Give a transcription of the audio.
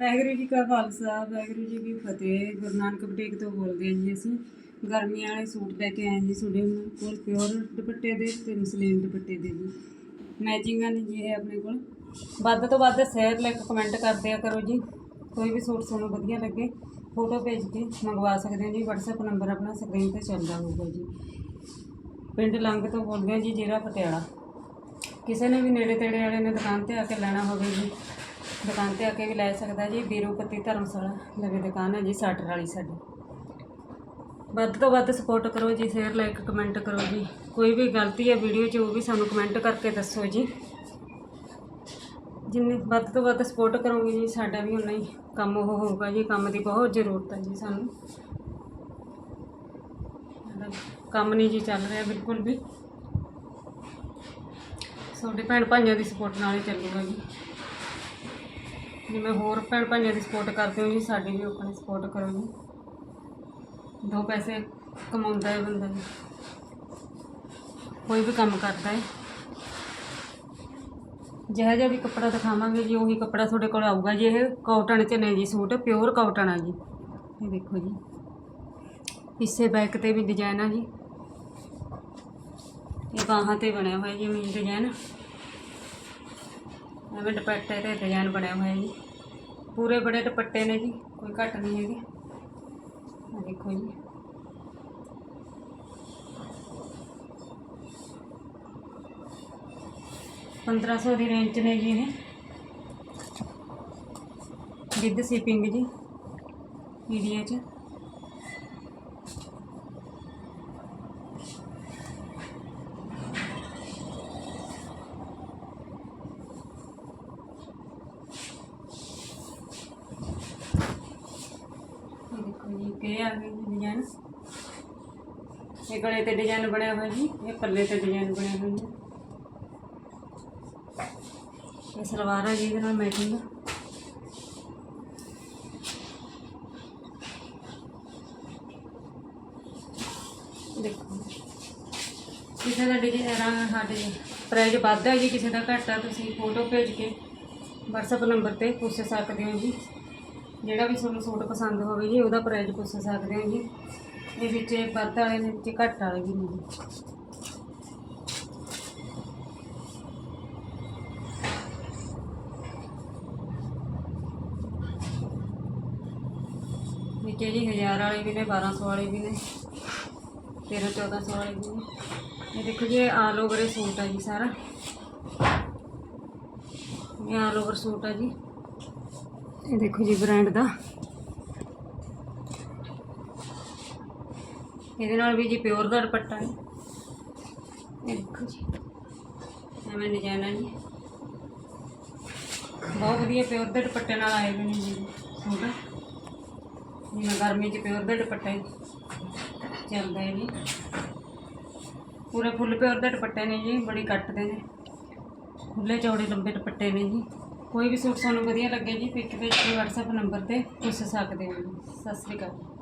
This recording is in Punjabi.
ਵਾਹਿਗੁਰੂ ਜੀ ਕਾ ਖਾਲਸਾ, ਵਾਹਿਗੁਰੂ ਜੀ ਕੀ ਫਤਿਹ। ਗੁਰੂ ਨਾਨਕ ਬਟੇਕ ਤੋਂ ਬੋਲਦੇ ਹਾਂ ਜੀ ਅਸੀਂ। ਗਰਮੀਆਂ ਵਾਲੇ ਸੂਟ ਲੈ ਕੇ ਆਏ ਜੀ ਤੁਹਾਡੇ ਕੋਲ, ਪਿਓਰ ਦੁਪੱਟੇ ਦੇ ਤੇ ਮਸਲੀਨ ਦੁਪੱਟੇ ਦੇ ਜੀ। ਮੈਚਿੰਗਾਂ ਨੇ ਜੀ ਇਹ ਆਪਣੇ ਕੋਲ। ਵੱਧ ਤੋਂ ਵੱਧ ਸ਼ੇਅਰ ਲਾਈਕ ਕਮੈਂਟ ਕਰਦੇ ਦਿਆ ਕਰੋ ਜੀ। ਕੋਈ ਵੀ ਸੂਟ ਤੁਹਾਨੂੰ ਵਧੀਆ ਲੱਗੇ ਫੋਟੋ ਭੇਜ ਕੇ ਮੰਗਵਾ ਸਕਦੇ ਹੋ ਜੀ। WhatsApp ਨੰਬਰ ਆਪਣਾ ਸਕਰੀਨ ਤੇ ਚੱਲਦਾ ਹੋਊਗਾ ਜੀ। ਪਿੰਡ ਲੰਗ ਤੋਂ ਬੋਲਦੇ ਹਾਂ ਜੀ, ਜ਼ਿਲ੍ਹਾ ਪਟਿਆਲਾ। ਕਿਸੇ ਨੇ ਵੀ ਨੇੜੇ ਤੇੜੇ ਵਾਲੇ ਨੇ ਦੁਕਾਨ ਤੇ ਆ ਕੇ ਲੈਣਾ ਹੋਵੇ ਜੀ। ਦੁਕਾਨ ਤੇ ਆ ਕੇ ਵੀ ਲੈ ਸਕਦਾ ਜੀ ਬੀਰੂਪਤੀ ਧਰਮਸ਼ਾਲਾ ਨਵੀਂ ਦੁਕਾਨ ਹੈ ਜੀ ਸਾਟਰ ਵਾਲੀ ਸਾਡੀ। ਵੱਧ ਤੋਂ ਵੱਧ ਸਪੋਰਟ ਕਰੋ ਜੀ ਸ਼ੇਅਰ ਲਾਈਕ ਕਮੈਂਟ ਕਰੋ ਜੀ। ਕੋਈ ਵੀ ਗਲਤੀ ਹੈ ਵੀਡੀਓ 'ਚ, ਉਹ ਵੀ ਸਾਨੂੰ ਕਮੈਂਟ ਕਰਕੇ ਦੱਸੋ ਜੀ। ਜਿੰਨੇ ਵੱਧ ਤੋਂ ਵੱਧ ਸਪੋਰਟ ਕਰੋਗੇ ਜੀ, ਸਾਡਾ ਵੀ ਉਨਾ ਹੀ ਕੰਮ ਉਹ ਹੋਊਗਾ ਜੀ, ਕੰਮ ਦੀ ਬਹੁਤ ਜ਼ਰੂਰਤ ਹੈ ਜੀ ਸਾਨੂੰ। ਸਾਡਾ ਕੰਮ ਨਹੀਂ ਜੀ ਚੱਲ ਰਿਹਾ ਬਿਲਕੁਲ ਵੀ। ਤੁਹਾਡੇ ਭੈਣ ਭਾਈਆਂ ਦੀ ਸਪੋਰਟ ਨਾਲ ਹੀ ਚੱਲੂਗਾ ਜੀ। ਜਿਵੇਂ ਹੋਰ ਭੈਣ ਭਾਈਆਂ ਦੀ ਸਪੋਰਟ ਕਰਦੇ ਹੋ ਜੀ ਸਾਡੀ ਵੀ ਆਪਣੀ ਸਪੋਰਟ ਕਰੋ ਜੀ ਦੋ ਪੈਸੇ ਕਮਾਉਂਦਾ ਹੈ ਬੰਦਾ ਜੀ। ਕੋਈ ਵੀ ਕੰਮ ਕਰਦਾ ਹੈ ਜਿਹੋ ਜਿਹਾ ਵੀ ਕੱਪੜਾ ਦਿਖਾਵਾਂਗੇ ਜੀ, ਉਹੀ ਕੱਪੜਾ ਤੁਹਾਡੇ ਕੋਲ ਆਊਗਾ ਜੀ, ਇਹ ਕਾਟਨ ਚ ਨੇ ਜੀ ਸੂਟ ਪਿਓਰ ਕਾਟਨ ਆ ਜੀ। ਇਹ ਦੇਖੋ ਜੀ। ਪਿੱਛੇ ਬੈਕ ਤੇ ਵੀ ਡਿਜ਼ਾਈਨ ਆ ਜੀ। ਇਹ ਬਾਹਾਂ ਤੇ ਬਣਿਆ ਹੋਇਆ ਜੀ ਮੇਨ ਡਿਜ਼ਾਈਨ ਐਵੇਂ ਦੁਪੱਟੇ ਤੇ ਡਿਜ਼ਾਈਨ ਬਣਿਆ ਹੋਇਆ ਜੀ ਪੂਰੇ ਬੜੇ ਦੁਪੱਟੇ ਨੇ ਜੀ, ਕੋਈ ਘੱਟ ਨਹੀਂ ਹੈਗੇ। ਆ ਦੇਖੋ ਜੀ। ਪੰਦਰਾਂ ਸੌ ਦੀ ਰੇਂਜ 'ਚ ਨੇ ਜੀ ਇਹ। ਵਿਦ ਸ਼ਿਪਿੰਗ ਜੀ ਇੰਡੀਆ 'ਚ। ਜੀ ਕਿ ਆ ਗਏ ਡਿਜ਼ਾਈਨ ਇਹ ਗਲੇ ਤੇ ਡਿਜ਼ਾਈਨ ਬਣਿਆ ਹੋਇਆ ਜੀ, ਇਹ ਪੱਲੇ ਤੇ ਡਿਜ਼ਾਈਨ ਬਣਿਆ ਹੋਇਆ ਜੀ। ਇਹ ਸਲਵਾਰ ਆ ਜੀ, ਇਹਦੇ ਨਾਲ ਮੈਚਿੰਗ ਦੇਖੋ ਕਿਸੇ ਦਾ ਡਿਜ਼ਾਈਨ ਸਾਡੇ ਪ੍ਰਾਈਸ ਵੱਧ ਹੈ ਜੀ, ਕਿਸੇ ਦਾ ਘੱਟ ਆ, ਤੁਸੀਂ ਫੋਟੋ ਭੇਜ ਕੇ WhatsApp ਨੰਬਰ ਤੇ ਪੁੱਛ ਸਕਦੇ ਹੋ ਜੀ। ਜਿਹੜਾ ਵੀ ਤੁਹਾਨੂੰ ਸੂਟ ਪਸੰਦ ਹੋਵੇ ਜੀ, ਉਹਦਾ ਪ੍ਰਾਈਸ ਪੁੱਛ ਸਕਦੇ ਹੋ ਜੀ। ਇਹ ਵਿੱਚ ਵੱਧ ਵਾਲੇ ਨੇ, ਵਿੱਚ ਘੱਟ ਵਾਲੇ ਵੀ ਨੇ ਜੀ। ਵਿੱਚ ਜੀ 1000 ਵਾਲੇ ਵੀ ਨੇ 1200 ਵਾਲੇ ਵੀ ਨੇ 13 1400 ਵਾਲੇ ਵੀ ਨੇ। ਇਹ ਦੇਖੋ ਜੀ ਆਲ ਓਵਰ ਇਹ ਸੂਟ ਆ ਜੀ ਸਾਰਾ। ਇਹ ਆਲ ਓਵਰ ਸੂਟ ਆ ਜੀ। ਇਹ ਦੇਖੋ ਜੀ ਬ੍ਰਾਂਡ ਦਾ। ਇਹਦੇ ਨਾਲ ਵੀ ਜੀ ਪਿਓਰ ਦਾ ਦੁਪੱਟਾ ਹੈ। ਇਹ ਦੇਖੋ ਜੀ। ਐਵੇਂ ਡਿਜ਼ਾਈਨ ਹੈ ਜੀ। ਬਹੁਤ ਵਧੀਆ ਪਿਓਰ ਦੇ ਦੁਪੱਟੇ ਨਾਲ ਆਏ ਹੋਏ ਨੇ ਜੀ। ਸੂਟ। ਜਿਵੇਂ ਗਰਮੀ 'ਚ ਪਿਓਰ ਦੇ ਦੁਪੱਟੇ ਚੱਲਦੇ ਨੇ। ਜੀ ਪੂਰੇ ਫੁੱਲ ਪਿਓਰ ਦੇ ਦੁਪੱਟੇ ਨੇ ਜੀ, ਬੜੀ ਕੱਟਦੇ ਨੇ। ਖੁੱਲੇ ਚੌੜੇ ਲੰਬੇ ਦੁਪੱਟੇ ਨੇ ਜੀ। ਕੋਈ ਵੀ ਸੂਟ ਤੁਹਾਨੂੰ ਵਧੀਆ ਲੱਗੇ ਜੀ ਪਿਕ ਵਿੱਚ WhatsApp ਨੰਬਰ ਤੇ ਪੁੱਛ ਸਕਦੇ ਹੋ ਜੀ। ਸਤਿ ਸ੍ਰੀ ਅਕਾਲ।